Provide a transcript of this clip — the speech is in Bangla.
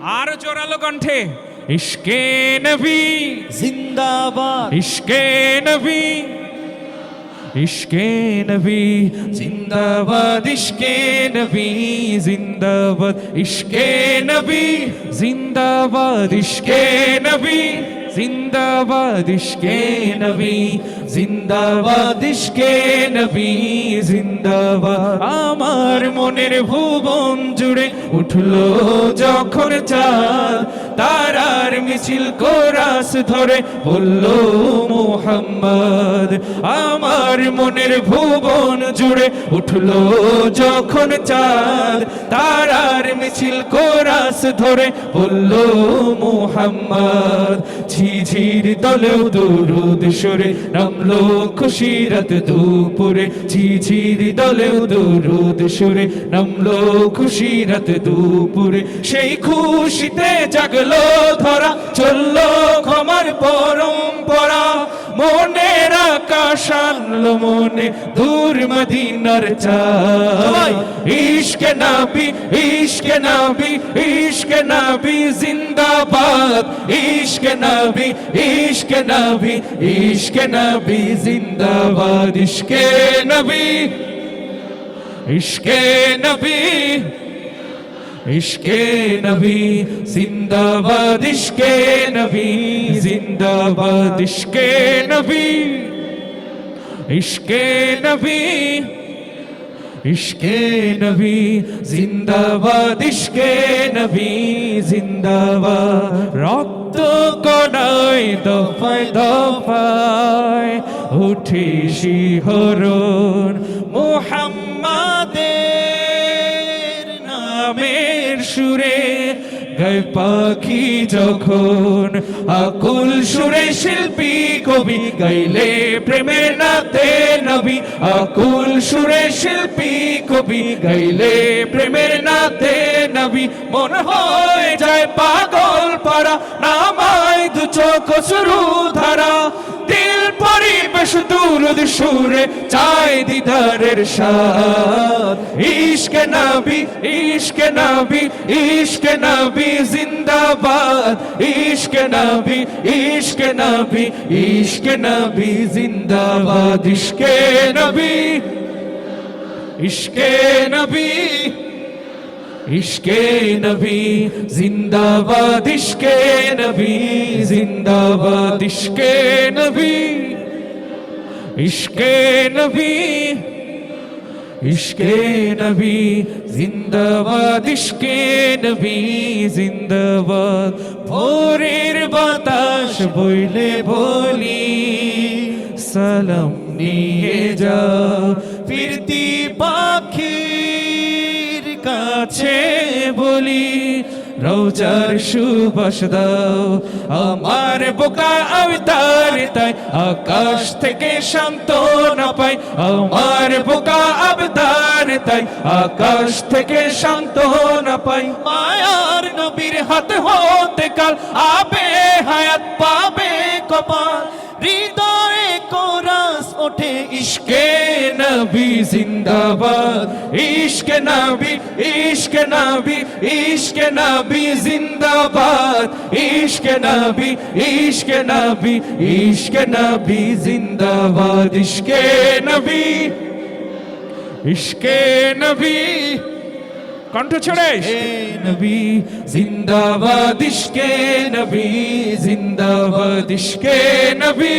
আর জোরালো কণ্ঠে ইশকে নবী। জিন্দাবাদ। ইশকে নবী। ইশকে নবী। জিন্দাবাদ। ইশকে নবী জিন্দাবাদ। ইশকে নবী জিন্দাবাদ। ইশকে নবী। জিন্দাবাদ ইশকে নবী জিন্দাবাদ ইশকে নবী জিন্দাবাদ। আমার মনের ভুবন জুড়ে উঠল যখন চাঁদ তারার মিছিল কোরাস ধরে বলল, মোহাম্মদ, আমার মনের ভুবন জুড়ে উঠল যখন চাঁদ। তারার মিছিল কোরাস ধরে বলল, মোহাম্মদ, ঝিঝির দলেও দুরুদ সরে নামলো খুশিরত দুপুরে। ঝিঝির দলেও দুরুদ সরে নামলো খুশিরত দুপুরে। সেই খুশিতে জাগলো ধরা চলল ক্ষমার পরম্পরা। মনের আকাশ আনলো মনে দূর মদিনার চাই ইশকে নাবি ইশকে নাবি ইশকে নাবি জিন্দাবাদ। ইশকে নাবি ইশকে নাবি ইশকে নাবি জিন্দাবাদ। ইশকে নবী ইশকে নবী ইশকে নবী, জিন্দাবাদ ইশকে নবী, জিন্দাবাদ ইশকে নবী। ইশকে নবী ইশকে নবী, জিন্দাবাদ ইশকে নবী, জিন্দাবাদ। রক্ত কণায় দফায় দফায় উঠে শিহরণ মোহাম্মদের নামের সুরে, গায় পাখি যখন আকুল সুরে শিল্পী কবি গাইলে প্রেমের নাতে নবী। আকুল সুরে শিল্পী কবি গাইলে প্রেমের নাতে নবী। মন হয়ে যায় পাগল পারা নামায় দু চোখ শুরু দুরুদ সুরে চাই দিদারের সাথ ইশক নবী ইশক নবী ইশক নবী জিন্দাবাদ ইশক নবী ইশক নবী ইশক নবী জিন্দাবাদ ইশকে নবী ইশকে নবী ইশকে নবী জিন্দাবাদ ইশকে নবী জিন্দাবাদ ইশকে নবী ইশকে নবী ইশকে নবী, জিন্দাবাদ, ইশকে নবী, জিন্দাবাদ। ভোরের বাতাস বইলে বলি, সালাম নিয়ে যাও। ফিরতি পাখির কাছে বলি রোজার সুবাস দাও। আমার বোকা আবতার তাই আকাশ থেকে শান্ত না পাই। আমার বোকা আবতার তাই আকাশ থেকে শান্ত না পাই। মায়ার নবীর হাতে হতে কাল আবে হায়াত পাবে কপাল। ইশকে নবী জিন্দাবাদ। ইশকে নবী ইশকে নবী ইশকে নবী জিন্দাবাদ। ইশকে নবী ইশকে নবী ইশকে নবী জিন্দাবাদ। ইশকে নবী ইশকে নবী। কণ্ঠ ছড়ে। নবী জিন্দাবাদ, ইশকে নবী জিন্দাবাদ। ইশকে নবী